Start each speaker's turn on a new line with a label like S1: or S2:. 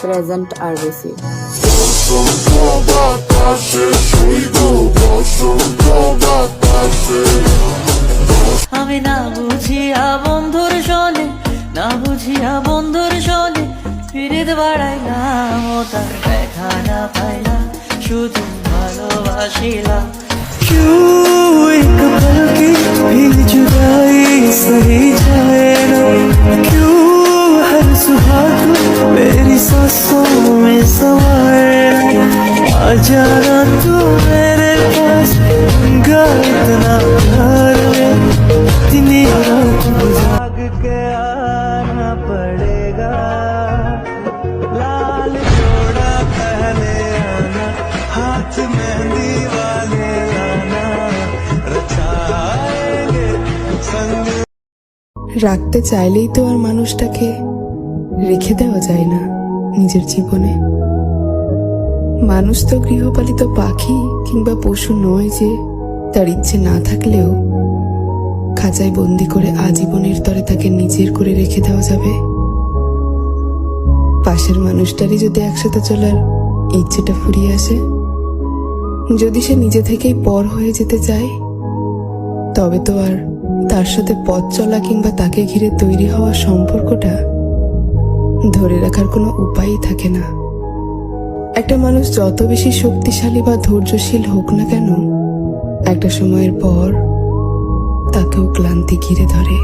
S1: Present আর বেশি
S2: বসন্ত বাতাসে শৈব বসন্ত বাতাসে
S3: আমি না বুঝিয়া বন্ধুর শোনে, না বুঝিয়া বন্ধুর শোনে, ফিরিতে বাড়াইলাম ও তার দেখা না পাইলাম শুধু ভালোবাসিলাম।
S4: सांसों में समाए आ जाना तू मेरे पास गंगा इतना प्यार में इतनी रात जाग के आना पड़ेगा लाल जोड़ा पहले आना हाथ मेहंदी वाले लाना रचाएंगे संग
S5: রাখতে চাইলেই তো আর মানুষটাকে রেখে দেওয়া যায় না নিজের জীবনে। মানুষ তো গৃহপালিত পাখি কিংবা পশু নয় যে, তার ইচ্ছে না থাকলেও খাঁচায় বন্দি করে আজীবনের তরে তাকে নিজের করে রেখে দেওয়া যাবে। পাশের মানুষটারই যদি একসাথে চলার ইচ্ছেটা ফুরিয়ে আসে, যদি সে নিজে থেকেই পর হয়ে যেতে চায়, তবে তো আর তার সাথে পথ চলা কিংবা তাকে ঘিরে তৈরি হওয়া সম্পর্কটা ধরে রাখার কোনো উপায়ই থাকে না। একটা মানুষ যত বেশি শক্তিশালী বা ধৈর্যশীল হোক না কেন, একটা সময়ের পর তাকেও ক্লান্তি ঘিরে ধরে।